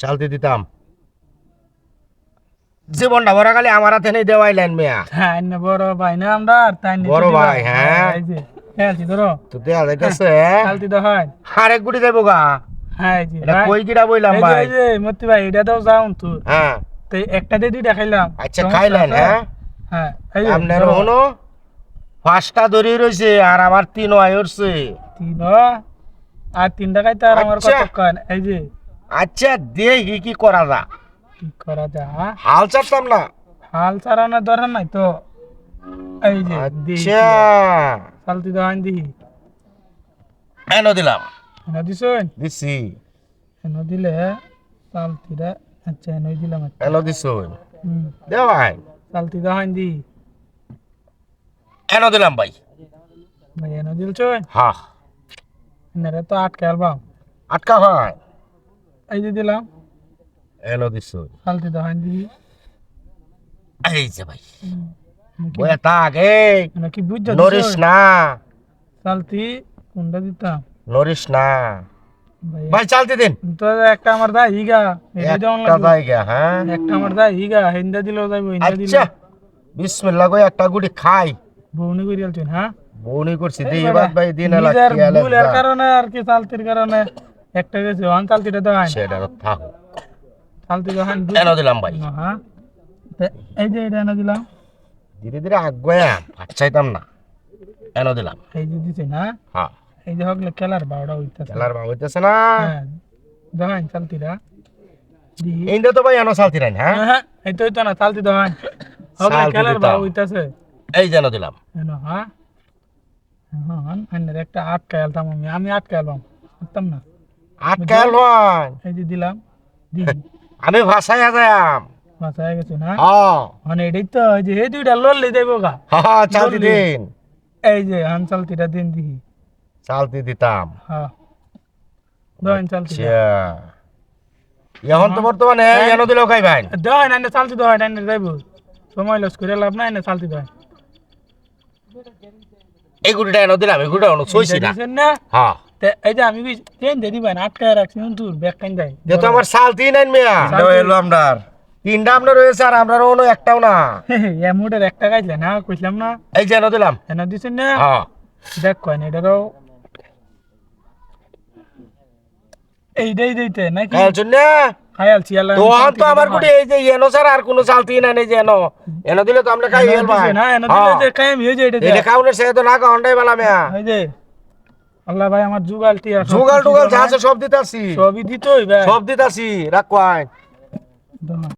চালতে দিতাম। জীবনটা খালি আমার হাতে নেই দেওয়াইলেন মেয়া। হ্যাঁ বড় ভাই না আমরা তাই বড় ভাই। হ্যাঁ। খেলছি ধরো। তো যাইতেছে। খেলতি তো হয়। আরেক গুটি দেবো গা। হ্যাঁ এটা কই কিটা বইলাম ভাই? এই যে মতি ভাই এটা তো যাউন তো। হ্যাঁ। তো একটা দিয়ে দুইটা খাইলাম। আচ্ছা খাইলেন হ্যাঁ? হ্যাঁ এই যে, আপনার ধরো, পাঁচটা ধরে রয়েছে আর আমার তিন আয় উঠছে। তিন আর তিনটা খাইতে আর আমার আচ্ছা। কতক্ষণ? এই যে আচ্ছা দেখি কি করা যা কি করা যা হাল চাপতাম না। হাল চালানোর দরকার নাই তো। এই যে আচ্ছা। চালতি দেওয়ান দিই এনো দিলাম। এনে দিছেন দিছি। এনে দিলে চালতিটা আচ্ছা এনে দিলাম। এনো দিছুন হুম। দেওয়াই চালতি দেওয়ান দি। এনো দিলাম ভাই। ভাই এনে দিলছেন হা। এনারে তো আটকে আলবাম। আটকা হয়। এই যে দিলাম। এনো দিছুন চালতি দেওয়ান দি এই যে ভাই। বয়া তাক এই। নাকি বুঝছ নরিস না। চালতি কোনটা দিতাম? নরিস না। ভাই চালতে দিন। তো একটা আমার দা হিগা। এটা দেওয়ান একটা হ্যাঁ। একটা আমার দা হিগা। হিন্দা দিলেও যাইব হিন্দা দিলে আচ্ছা বিসমিল্লাহ কই একটা গুটি খাই। বউনি করে আলছেন হ্যাঁ? বউনি করছি দিই বাদ ভাই দিন এলা নিজের কি এলা ভুলের কারণে আর কি চালতির কারণে। একটা গেছে ওয়ান চালতিটা দেওয়ান সেটা থাক। চালতি দেওয়ান এনো দিলাম ভাই। হ্যাঁ। এই যে এটা এনে দিলাম। ধীরে ধীরে আগুয়া চাইতাম না। এনো দিলাম। এই যে দিছে না? হ্যাঁ। এই যে হকলে খেলার বারোটা হইতেছে। খেলার বাবু হইতেছে না। হ্যাঁ। দেওয়ান চালতিটা? এইটা তো ভাই এনো চালতি নাই হ্যাঁ? হ্যাঁ এই তো হইতো না চালতি হকলে চালতি খেলার দিতাম। বারো হইতেছে। এই যেন দিলাম। এনো হ্যাঁ। হ্যাঁ একটা আটকা আলতাম আমি। আমি আটকা আলবাম পারতাম না। আটকাল হয় এই যে দিলাম আমি ভাষায় যাম হয়ে গেছে না? হ্যাঁ মানে এটাই তো এই যে এই দুইটা লড়লে দেবো গা। হ্যাঁ চালতি দিন। এই যে হান চালতিটা দিন দিহি। চালতি দিতাম। হ্যাঁ দেন চালতি আচ্ছা এখন তো বর্তমানে এনো দিলেও খাই ভাই? দেওয়া না চালতি দেওয়া না যাইব সময় লস করে লাভ নাই না চালতি দেওয়া এই গুটিটা এনো দিলাম এই গুটিটা এনো ছইছি না। হ্যাঁ এই যে আমি ট্রেন দিয়ে দিবেন আটকায় রাখছি তোর ব্যাগ কাইন যায় যেহেতু আমার চালতি নাই মেয়া। চালতি- এলো আমরার। তিনটা আপনার রয়েছে আর আমরা অন্য একটাও না। এমুটের একটা গাইলে না কইলাম না। এই যে দিলাম। এনে দিছেন না? হ্যাঁ। দেখ কয় এটারও এইটাই দিতে নাকি? জন্য খায়াল চিয়ালা তখন তো আমার গুটি এই যে এনো ছাড়া আর কোনো চালতি নাই নেই যে এনো। এনো দিলে তো আমরা খাই হেল ভাই না এনে দিলে যে হয়ে যায় এটা এটা খাওনের সে তো না খাওয়ানটাই বেলা মেয়া। এই যে আল্লাহ ভাই আমার জুগাল টিয়া সব জুগাল টুগাল যা আছে সব দিতাছি সবই দিতই ভাই সব দিতাছি রাখ কয়।